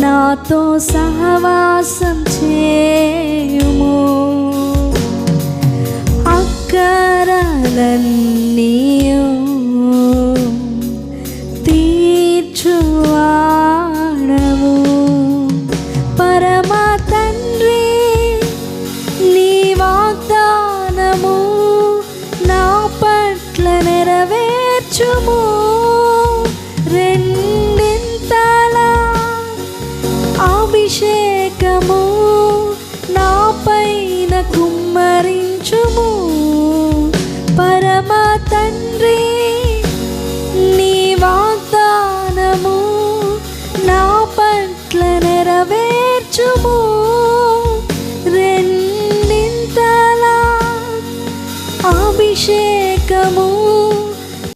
నాతో సహవాసం చేయుము. అక్కరలన్నీయు తీర్చువాడవు. పరమ తండ్రి నీ వాగ్దానము నా పట్ల నెరవేర్చుము. అభిషేకము నా పైన కుమ్మరించుము. పరమ తండ్రి నీ వాగ్దానము నా పట్ల నెరవేర్చుము. రెండింతలా అభిషేకము